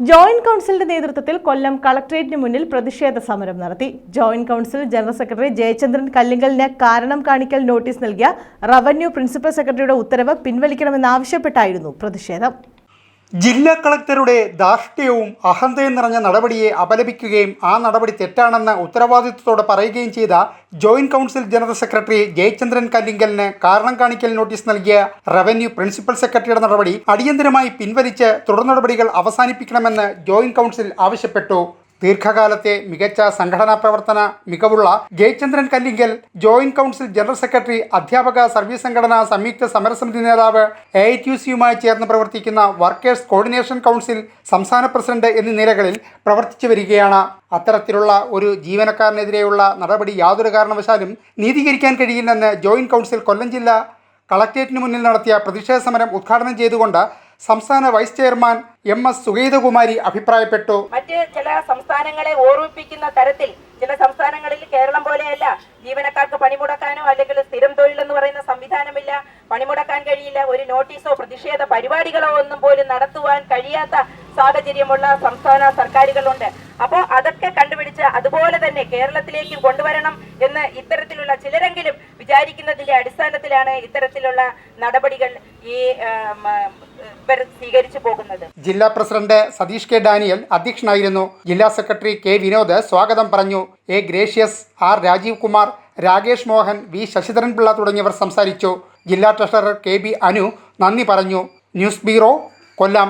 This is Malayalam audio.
ജോയിന്റ് കൗൺസിലിന്റെ നേതൃത്വത്തിൽ കൊല്ലം കളക്ട്രേറ്റിന് മുന്നിൽ പ്രതിഷേധ സമരം നടത്തി. Joint council general secretary Jayachandran കല്ലിങ്കലിന് കാരണം കാണിക്കൽ നോട്ടീസ് നൽകിയ റവന്യൂ പ്രിൻസിപ്പൽ സെക്രട്ടറിയുടെ ഉത്തരവ് പിൻവലിക്കണമെന്നാവശ്യപ്പെട്ടായിരുന്നു പ്രതിഷേധം. ജില്ലാ കളക്ടറുടെ ധാർഷ്ട്യവും അഹന്തയും നിറഞ്ഞ നടപടിയെ അപലപിക്കുകയും ആ നടപടി തെറ്റാണെന്ന് ഉത്തരവാദിത്വത്തോടെ പറയുകയും ചെയ്ത joint council general secretary Jayachandran കല്ലിങ്കലിന് കാരണം കാണിക്കൽ നോട്ടീസ് നൽകിയ റവന്യൂ പ്രിൻസിപ്പൽ സെക്രട്ടറിയുടെ നടപടി അടിയന്തരമായി പിൻവലിച്ച് തുടർ നടപടികൾ അവസാനിപ്പിക്കണമെന്ന് ജോയിന്റ് കൗൺസിൽ ആവശ്യപ്പെട്ടു. ദീർഘകാലത്തെ മികച്ച സംഘടനാ പ്രവർത്തന മികവുള്ള Jayachandran Kallingal joint council general secretary അധ്യാപക സർവീസ് സംഘടന സംയുക്ത സമരസമിതി നേതാവ് എ ഐ ടി സിയുമായി ചേർന്ന് പ്രവർത്തിക്കുന്ന വർക്കേഴ്സ് കോർഡിനേഷൻ കൗൺസിൽ സംസ്ഥാന പ്രസിഡന്റ് എന്നീ നിലകളിൽ പ്രവർത്തിച്ചു വരികയാണ്. അത്തരത്തിലുള്ള ഒരു ജീവനക്കാരനെതിരെയുള്ള നടപടി യാതൊരു കാരണവശാലും നീതീകരിക്കാൻ കഴിയില്ലെന്ന് ജോയിന്റ് കൗൺസിൽ കൊല്ലം ജില്ല കളക്ട്രേറ്റിന് മുന്നിൽ നടത്തിയ പ്രതിഷേധ സമരം ഉദ്ഘാടനം ചെയ്തുകൊണ്ട് സംസ്ഥാന vice chairman M S Sugeethakumari അഭിപ്രായപ്പെട്ടു. മറ്റ് ചില സംസ്ഥാനങ്ങളെ ഓർമ്മിപ്പിക്കുന്ന തരത്തിൽ ചില സംസ്ഥാനങ്ങളിൽ കേരളം പോലെയല്ല ജീവനക്കാർക്ക് പണിമുടക്കാനോ അല്ലെങ്കിൽ സ്ഥിരം തൊഴിൽ എന്ന് പറയുന്ന സംവിധാനമില്ല. പണിമുടക്കാൻ കഴിയില്ല. ഒരു നോട്ടീസോ പ്രതിഷേധ പരിപാടികളോ ഒന്നും പോലും നടത്തുവാൻ കഴിയാത്ത സാഹചര്യമുള്ള സംസ്ഥാന സർക്കാരുകളുണ്ട്. അപ്പോൾ അതൊക്കെ കണ്ടുപിടിച്ച് അതുപോലെ തന്നെ കേരളത്തിലേക്ക് കൊണ്ടുവരണം എന്ന് ഇത്തരത്തിലുള്ള ചിലരെങ്കിലും വിചാരിക്കുന്നതിന്റെ അടിസ്ഥാനത്തിലാണ് ഇത്തരത്തിലുള്ള നടപടികൾ ഈ സ്വീകരിച്ചു പോകുന്നത്. ജില്ലാ പ്രസിഡന്റ് സതീഷ് കെ ഡാനിയൽ അധ്യക്ഷനായിരുന്നു. ജില്ലാ സെക്രട്ടറി കെ വിനോദ് സ്വാഗതം പറഞ്ഞു. A Gracious R Rajeev Kumar Rakesh Mohan V Sasidharan Pillai തുടങ്ങിയവർ സംസാരിച്ചു. ജില്ലാ ട്രഷറർ കെ ബി അനു നന്ദി പറഞ്ഞു. News bureau Kollam.